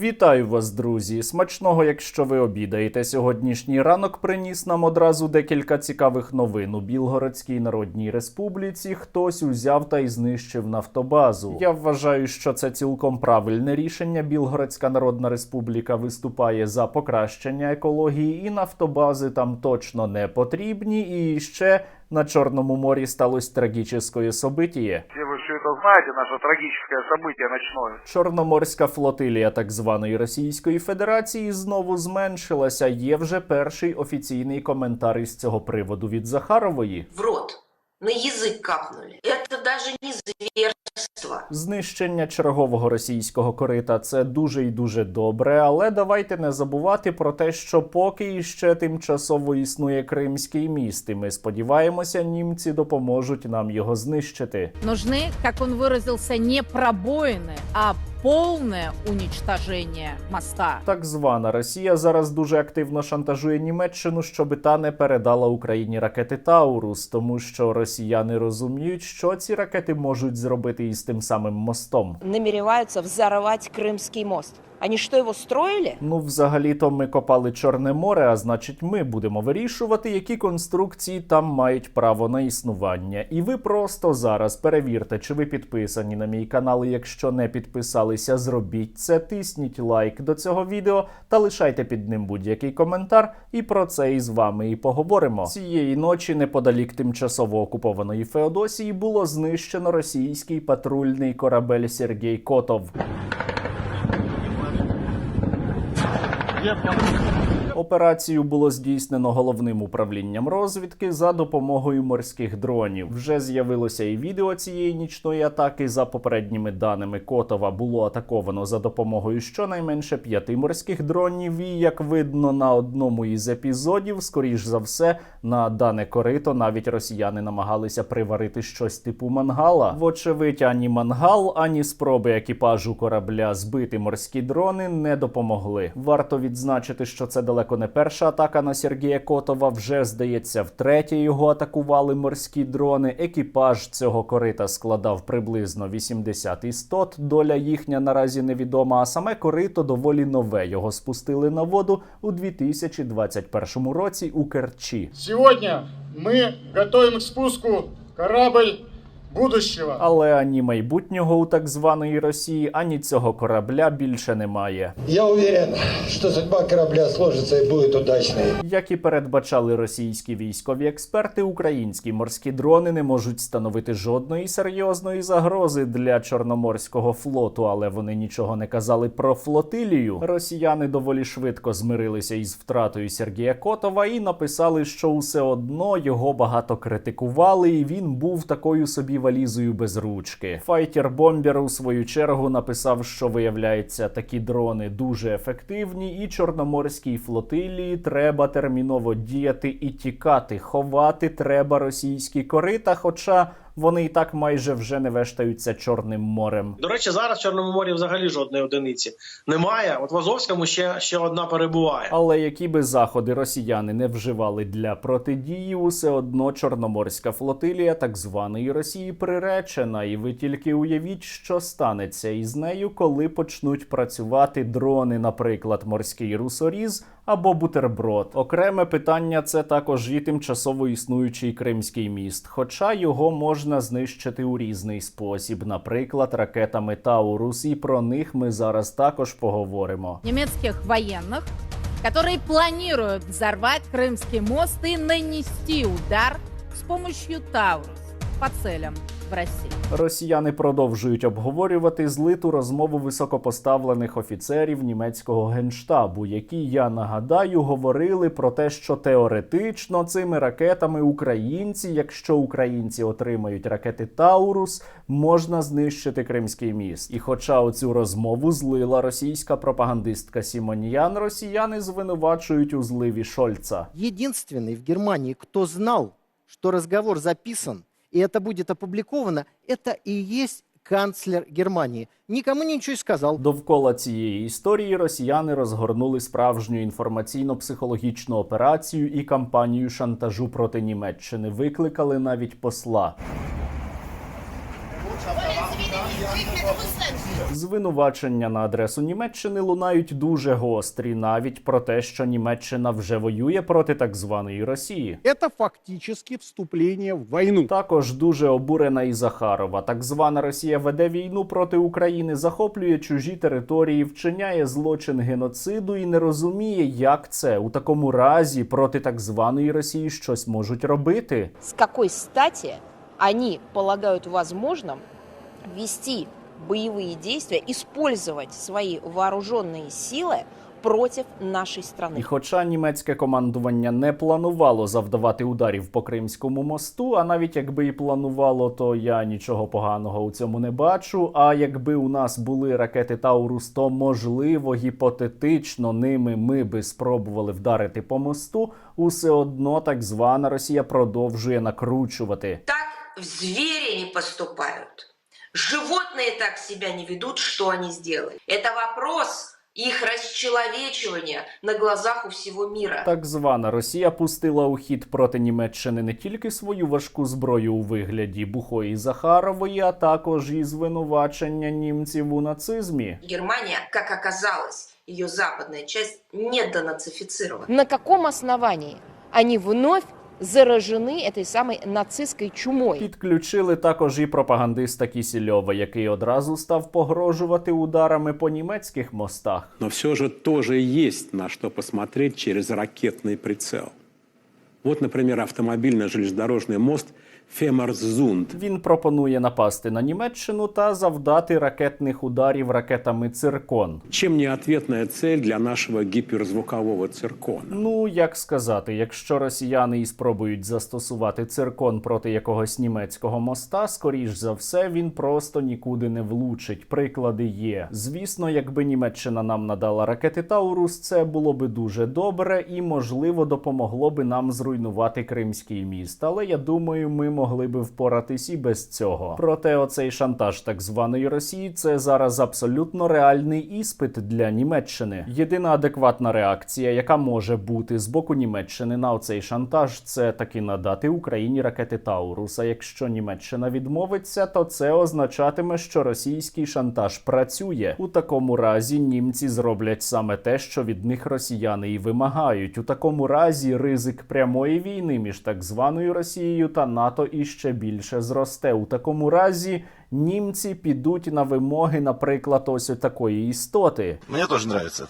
Вітаю вас, друзі! Смачного, якщо ви обідаєте. Сьогоднішній ранок приніс нам одразу декілька цікавих новин. У Білгородській Народній Республіці хтось узяв та й знищив нафтобазу. Я вважаю, що це цілком правильне рішення. Білгородська Народна Республіка виступає за покращення екології, і нафтобази там точно не потрібні. І ще на Чорному морі сталося трагічне событие. Все вы все это знаете, наше трагическое событие ночное. Чорноморська флотилія так званої Російської Федерації знову зменшилася. Є вже перший офіційний коментар із цього приводу від Захарової. в рот, на язык капнули. Это даже не зверство. Знищення чергового російського корита це дуже і дуже добре, але давайте не забувати про те, що поки іще тимчасово існує Кримський міст, і ми сподіваємося, німці допоможуть нам його знищити. Нужны, как он выразился, не пробоины, а полное унічтаження моста. Так звана Росія зараз дуже активно шантажує Німеччину, щоби та не передала Україні ракети Таурус, тому що росіяни розуміють, що ці ракети можуть зробити із тим самим мостом. намереваются взорвати Кримський мост. Они что, его строили? Ну, взагалі-то ми копали Чорне море, а значить, ми будемо вирішувати, які конструкції там мають право на існування. І ви просто зараз перевірте, чи ви підписані на мій канал. І Якщо не підписалися, зробіть це, тисніть лайк до цього відео та лишайте під ним будь-який коментар. І про це із вами і поговоримо. Цієї ночі, неподалік тимчасово окупованої Феодосії, було знищено російський патрульний корабель Сергій Котов. yep Операцію було здійснено головним управлінням розвідки за допомогою морських дронів. Вже з'явилося і відео цієї нічної атаки. За попередніми даними Котова було атаковано за допомогою щонайменше п'яти морських дронів. І як видно на одному із епізодів, скоріш за все, на дане корито навіть росіяни намагалися приварити щось типу мангала. Вочевидь, ані мангал, ані спроби екіпажу корабля збити морські дрони не допомогли. Варто відзначити, що це далеко не перша атака на Сергія Котова. Вже здається, втретє його атакували морські дрони. Екіпаж цього корита складав приблизно 80 істот. Доля їхня наразі невідома. А саме корито доволі нове. Його спустили на воду у 2021 році у Керчі. Сегодня мы готовим к спуску корабль будущего. Але ані майбутнього у так званої Росії, ані цього корабля більше немає. Я уверен, что судьба корабля сложится и будет удачной. Як і передбачали російські військові експерти, українські морські дрони не можуть становити жодної серйозної загрози для чорноморського флоту, але вони нічого не казали про флотилію. Росіяни доволі швидко змирилися із втратою Сергія Котова і написали, що усе одно його багато критикували, і він був такою собі валізою без ручки. Файтер Бомбер у свою чергу написав, що виявляється, такі дрони дуже ефективні, і чорноморській флотилії треба терміново діяти і тікати. Ховати треба російські корита, хоча вони і так майже вже не вештаються Чорним морем. До речі, зараз в Чорному морі взагалі жодної одиниці немає. От в Азовському ще, ще одна перебуває. Але які би заходи росіяни не вживали для протидії, усе одно чорноморська флотилія так званої Росії приречена. І ви тільки уявіть, що станеться із нею, коли почнуть працювати дрони, наприклад, морський русоріз або бутерброд. Окреме питання це також і тимчасово існуючий Кримський міст, хоча його можна знищити у різний спосіб, наприклад, ракетами Таурус, і про них ми зараз також поговоримо. Немецких военных, которые планируют взорвать Крымский мост и нанести удар с помощью Таурус по целям в России. Росіяни продовжують обговорювати злиту розмову високопоставлених офіцерів німецького генштабу, які я нагадаю говорили про те, що теоретично цими ракетами українці, якщо українці отримають ракети Таурус, можна знищити Кримський міст. І хоча оцю розмову злила російська пропагандистка Сімоніян, росіяни звинувачують у зливі Шольца. единственный в Германии, кто знал, что разговор записан, и это будет опубликовано, это и есть канцлер Германії. Нікому нічого сказав. Довкола цієї історії росіяни розгорнули справжню інформаційно-психологічну операцію і кампанію шантажу проти Німеччини. Викликали навіть посла. Звинувачення на адресу Німеччини лунають дуже гострі, навіть про те, що Німеччина вже воює проти так званої Росії. Это фактически вступление в войну. Також дуже обурена і Захарова. Так звана Росія веде війну проти України, захоплює чужі території, вчиняє злочин геноциду і не розуміє, як це у такому разі проти так званої Росії щось можуть робити. С какой стати они полагают возможным вести боевые действия, использовать свои вооруженные силы против нашей І страны? хоча німецьке командування не планувало завдавати ударів по Кримському мосту, а навіть якби і планувало, то я нічого поганого у цьому не бачу. А якби у нас були ракети Таурус, то можливо гіпотетично ними ми би спробували вдарити по мосту. Усе одно так звана Росія продовжує накручувати. Так в звери не поступают. Животные так себя не ведут, что они сделали. Это вопрос их расчеловечивания на глазах у всего мира. Так звана Росія пустила у хід проти Німеччини не тільки свою важку зброю у вигляді Бухої Захарової, а також і звинувачення німців у нацизмі. Германия, как оказалось, ее западная часть недонацифицирована. На каком основании они вновь заражены этой самой нацистской чумой? Підключили також і пропагандиста Кісільова, який одразу став погрожувати ударами по німецьких мостах. Но все же тоже есть на что посмотреть через ракетный прицел. Вот, например, автомобильно-железнодорожный мост Фемарзунд. Він пропонує напасти на Німеччину та завдати ракетних ударів ракетами циркон. Чем не ответная цель для нашего гиперзвукового циркона? Ну як сказати, якщо росіяни і спробують застосувати циркон проти якогось німецького моста, скоріш за все він просто нікуди не влучить. Приклади є. Звісно, якби Німеччина нам надала ракети Таурус, це було би дуже добре і можливо допомогло би нам зруйнувати Кримський міст. Але я думаю, ми могли би впоратись і без цього. Проте оцей шантаж так званої Росії це зараз абсолютно реальний іспит для Німеччини. Єдина адекватна реакція, яка може бути з боку Німеччини на оцей шантаж, це таки надати Україні ракети Таурус. А якщо Німеччина відмовиться, то це означатиме, що російський шантаж працює. У такому разі німці зроблять саме те, що від них росіяни і вимагають. У такому разі ризик прямої війни між так званою Росією та НАТО іще більше зросте. У такому разі німці підуть на вимоги, наприклад, ось такої істоти. Мені теж это.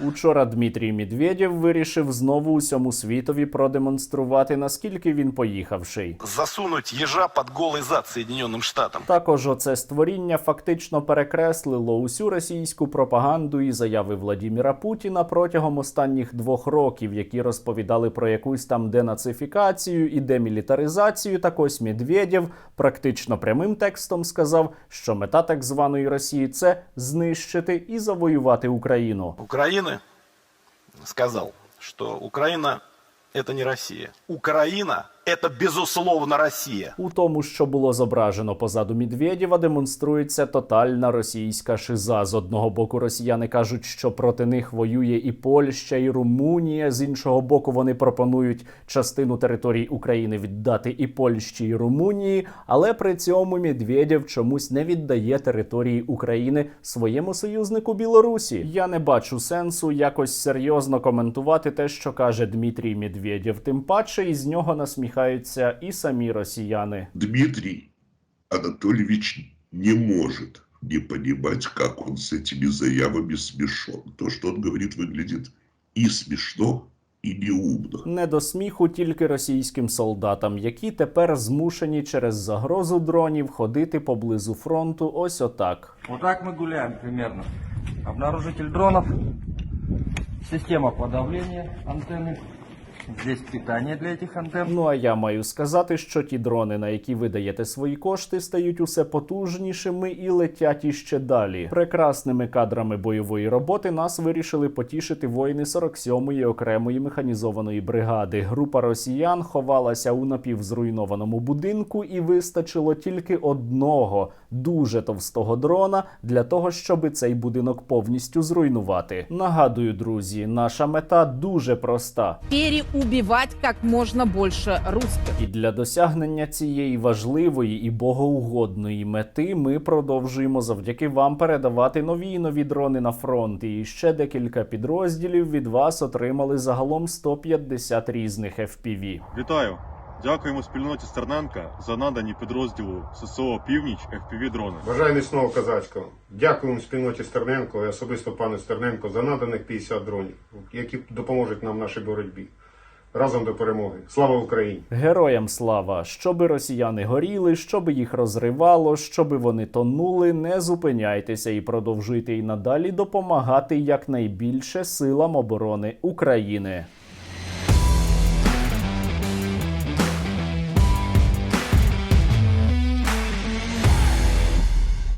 Учора Дмитрій Медведєв вирішив знову усьому світові продемонструвати, наскільки він поїхавший. Засунуть ежа под голый зад Соединенным Штатам. Також оце створіння фактично перекреслило усю російську пропаганду і заяви Владіміра Путіна протягом останніх двох років, які розповідали про якусь там денацифікацію і демілітаризацію. Так ось Медведєв практично прямим текстом сказав, що мета так званої Росії це знищити і завоювати Україну. Украины сказал, что Украина это не Россия. Украина это безусловно Россия. У тому, що було зображено позаду Медведєва, демонструється тотальна російська шиза. З одного боку, росіяни кажуть, що проти них воює і Польща, і Румунія. З іншого боку, вони пропонують частину територій України віддати і Польщі, і Румунії. Але при цьому Медведєв чомусь не віддає території України своєму союзнику Білорусі. Я не бачу сенсу якось серйозно коментувати те, що каже Дмитрій Медведєв. Тим паче із нього насміхаються і самі росіяни. Дмитрий Анатольевич не может не понимать, как он с этими заявами смешон. То, что он говорит, выглядит и смешно, и неумно. Не до сміху тільки російським солдатам, які тепер змушені через загрозу дронів ходити поблизу фронту. Ось отак. Вот так мы гуляем примерно. Обнаружитель дронов, система подавления антенны, здесь питание для этих антенн. Ну а я маю сказати, що ті дрони, на які ви даєте свої кошти, стають усе потужнішими і летять іще далі. Прекрасними кадрами бойової роботи нас вирішили потішити воїни 47-ї окремої механізованої бригади. Група росіян ховалася у напівзруйнованому будинку, і вистачило тільки одного дуже товстого дрона для того, щоб цей будинок повністю зруйнувати. Нагадую, друзі, наша мета дуже проста. Убивать как можно больше русских. І для досягнення цієї важливої і богоугодної мети ми продовжуємо завдяки вам передавати нові і нові дрони на фронт. І ще декілька підрозділів від вас отримали загалом 150 різних FPV. Вітаю! Дякуємо спільноті Стерненка за надані підрозділу ССО Північ FPV дрони. Бажаю міцного козацького. Дякуємо спільноті Стерненко і особисто пану Стерненко за наданих 50 дронів, які допоможуть нам в нашій боротьбі. Разом до перемоги. Слава Україні! Героям слава! Щоби росіяни горіли, щоби їх розривало, щоби вони тонули, не зупиняйтеся і продовжуйте і надалі допомагати якнайбільше силам оборони України.